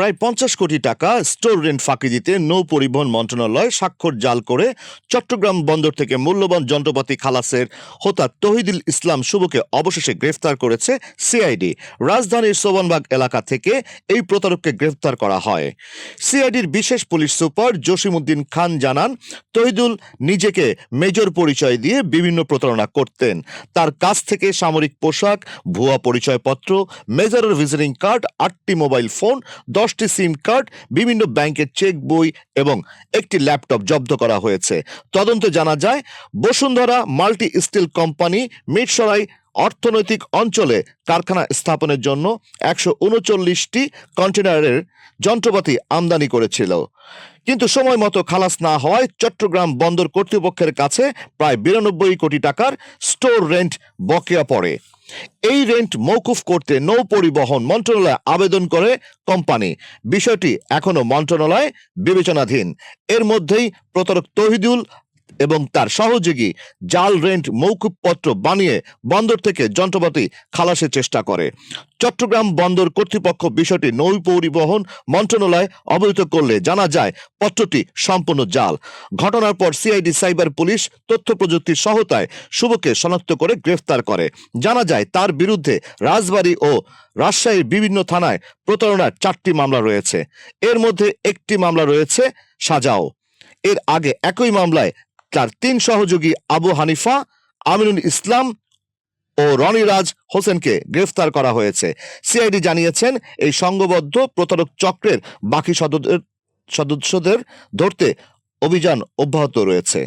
প্রায় পঞ্চাশ কোটি টাকা স্টোর রেন্ট ফাঁকি দিতে নৌ পরিবহন মন্ত্রণালয় স্বাক্ষর জাল করে চট্টগ্রাম বন্দর থেকে মূল্যবান যন্ত্রপাতি খালাসের হোতা তহিদুল ইসলাম শুভকে অবশেষে গ্রেফতার করেছে সিআইডি। রাজধানীর সোবনবাগ এলাকা থেকে এই প্রতারককে গ্রেফতার করা হয়। সিআইডির বিশেষ পুলিশ সুপার জসিমউদ্দিন খান জানান, তহিদুল নিজেকে মেজর পরিচয় দিয়ে বিভিন্ন প্রতারণা করতেন। তার কাছ থেকে সামরিক পোশাক, ভুয়া পরিচয়পত্র, মেজরের ভিজিটিং কার্ড, আটটি মোবাইল ফোন দশটি সিম কার্ড, বিভিন্ন ব্যাংকের চেক বই এবং একটি ল্যাপটপ জব্দ করা হয়েছে। তদন্ত জানা যায়, Bashundhara multi steel company Mirsharai অর্থনৈতিক অঞ্চলে কারখানা স্থাপনের জন্য একশো উনচল্লিশটি কন্টেনারের যন্ত্রপাতি আমদানি করেছিল। কিন্তু সময় মতো খালাস না হওয়ায় চট্টগ্রাম বন্দর কর্তৃপক্ষের কাছে প্রায় বিরানব্বই কোটি টাকার স্টোর রেন্ট বকেয়া পড়ে। এই রেন্ট মৌকুফ করতে নৌ পরিবহন মন্ত্রণালয়ে আবেদন করে কোম্পানি। বিষয়টি এখনও মন্ত্রণালয়ে বিবেচনাধীন। এর মধ্যেই প্রতারক তহিদুল এবং তার সহযোগী জাল রেন্ট মৌকুব পত্র বানিয়ে বন্দর থেকে যন্ত্রপাতি খালাসের চেষ্টা করে। চট্টগ্রাম বন্দর কর্তৃপক্ষ বিষয়টি নৌ পরিবহন মন্ত্রণালয় অবহিত করলে জানা যায়, পত্রটি সম্পূর্ণ জাল। ঘটনার পর সিআইডি, সাইবার পুলিশ তথ্য প্রযুক্তির সহায়তায় শুভকে শনাক্ত করে গ্রেফতার করে। জানা যায়, তার বিরুদ্ধে রাজবাড়ী ও রাজশাহীর বিভিন্ন থানায় প্রতারণার চারটি মামলা রয়েছে। এর মধ্যে একটি মামলা রয়েছে সাজাও। এর আগে একই মামলায় তার তিন সহযোগী আবু হানিফা, আমিনুল ইসলাম ও রনিরাজ হোসেনকে গ্রেফতার করা হয়েছে। সিআইডি জানিয়েছেন, এই সংঘবদ্ধ প্রতারক চক্রের বাকি সদস্যদের সদস্যদের ধরতে অভিযান অব্যাহত রয়েছে।